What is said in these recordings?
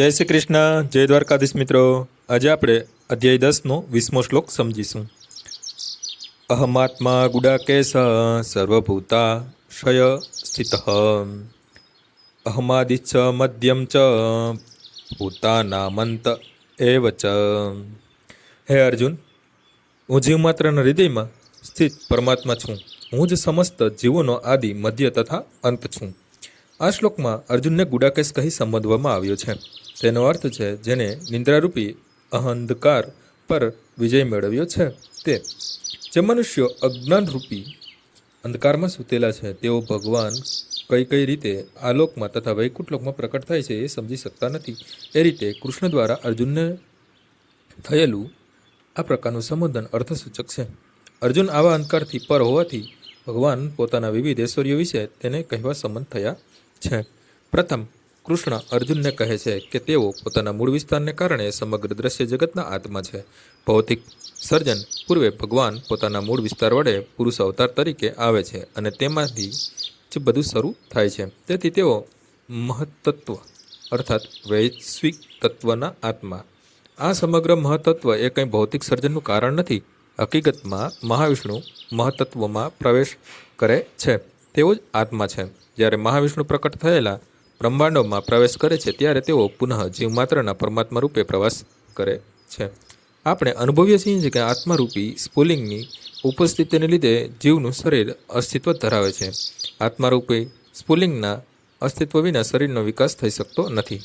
જય શ્રી કૃષ્ણ, જય દ્વારકાધીશ મિત્રો. આજે આપણે અધ્યાય દસનો વીસમો શ્લોક સમજીશું. અહમાત્મા ગુડાકેશ સર્વભૂતા ક્ષય સ્થિત. અહમાદિચ્છ મધ્યમ ચ ભૂતાનામંત એવ ચ. હે અર્જુન, હું જીવમાત્રના હૃદયમાં સ્થિત પરમાત્મા છું. હું જ સમસ્ત જીવોનો આદિ, મધ્ય તથા અંત છું. આ શ્લોકમાં અર્જુનને ગુડાકેશ કહી સંબોધવામાં આવ્યો છે. તેનો અર્થ છે, જેને નિંદ્રારૂપી અહંધકાર પર વિજય મેળવ્યો છે, તે. જે મનુષ્યો અજ્ઞાનરૂપી અંધકારમાં સૂતેલા છે, તેઓ ભગવાન કઈ કઈ રીતે આ લોકમાં તથા વૈકુંઠ પ્રકટ થાય છે એ સમજી શકતા નથી. એ રીતે કૃષ્ણ દ્વારા અર્જુનને થયેલું આ પ્રકારનું સંબોધન અર્થસૂચક છે. અર્જુન આવા અંધકારથી પર હોવાથી ભગવાન પોતાના વિવિધ ઐશ્વર્યો વિશે તેને કહેવા સંમત થયા છે. પ્રથમ કૃષ્ણ અર્જુનને કહે છે કે તેઓ પોતાના મૂળ વિસ્તારને કારણે સમગ્ર દ્રશ્ય જગતના આત્મા છે. ભૌતિક સર્જન પૂર્વે ભગવાન પોતાના મૂળ વિસ્તાર વડે પુરુષ અવતાર તરીકે આવે છે અને તેમાંથી જ બધું શરૂ થાય છે. તેથી તેઓ મહત્તત્વ અર્થાત વૈશ્વિક તત્વના આત્મા. આ સમગ્ર મહત્તત્વ એ કંઈ ભૌતિક સર્જનનું કારણ નથી. હકીકતમાં મહાવિષ્ણુ મહત્તત્વમાં પ્રવેશ કરે છે. તેઓ જ આત્મા છે. જ્યારે મહાવિષ્ણુ પ્રકટ થયેલા બ્રહ્માંડોમાં પ્રવેશ કરે છે ત્યારે તેઓ પુનઃ જીવમાત્રના પરમાત્મા રૂપે પ્રવાસ કરે છે. આપણે અનુભવીએ છીએ કે આત્મારૂપી સ્ફુલિંગની ઉપસ્થિતિને લીધે જીવનું શરીર અસ્તિત્વ ધરાવે છે. આત્મારૂપી સ્ફુલિંગના અસ્તિત્વ વિના શરીરનો વિકાસ થઈ શકતો નથી.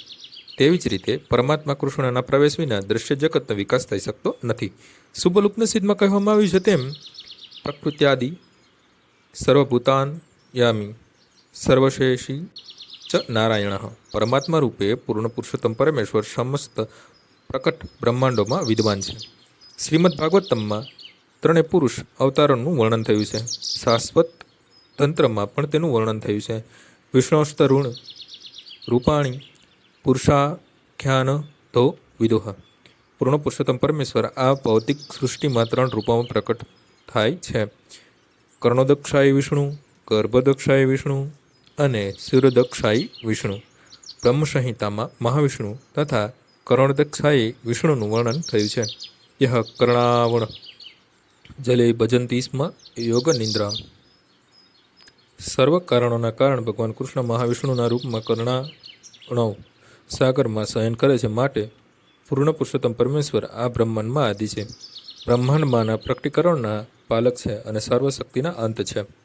તેવી જ રીતે પરમાત્મા કૃષ્ણના પ્રવેશ વિના દૃશ્ય જગતનો વિકાસ થઈ શકતો નથી. સુબલ ઉપનિષદમાં કહેવામાં આવ્યું છે તેમ, પ્રકૃત્યાદિ, સર્વભૂતાન યામી, સર્વશેષી ચ નારાયણ પરમાત્મા રૂપે પૂર્ણ પુરુષોત્તમ પરમેશ્વર સમસ્ત પ્રકટ બ્રહ્માંડોમાં વિદ્વાન છે। શ્રીમદ ભાગવતમમાં ત્રણેય પુરુષ અવતારોનું વર્ણન થયું છે। શાશ્વત તંત્રમાં પણ તેનું વર્ણન થયું છે। વિષ્ણુસ્તરુણ, રૂપાણી, પુરુષાખ્યાન, ધો, વિદોહ। પૂર્ણ પુરુષોત્તમ પરમેશ્વર આ ભૌતિક સૃષ્ટિમાં ત્રણ રૂપોમાં પ્રકટ થાય છે। કર્ણોદક્ષાય વિષ્ણુ, ગર્ભદક્ષાય વિષ્ણુ અને સૂર્યદક્ષાય વિષ્ણુ બ્રહ્મ સંહિતામાં મહાવિષ્ણુ તથા કર્ણદક્ષાય વિષ્ણુનું વર્ણન થયું છે. યહ કર્ણાવણ, જલે ભજંતી સ્મ, યોગ નિંદ્રા. સર્વ કારણોના કારણ ભગવાન કૃષ્ણ મહાવિષ્ણુના રૂપમાં કર્ણાણવ સાગરમાં શયન કરે છે માટે પૂર્ણ પુરુષોત્તમ પરમેશ્વર આ બ્રહ્માંડમાં આદિ છે. બ્રહ્માંડમાંના પ્રકટીકરણના પાલક છે અને સર્વશક્તિના અંત છે.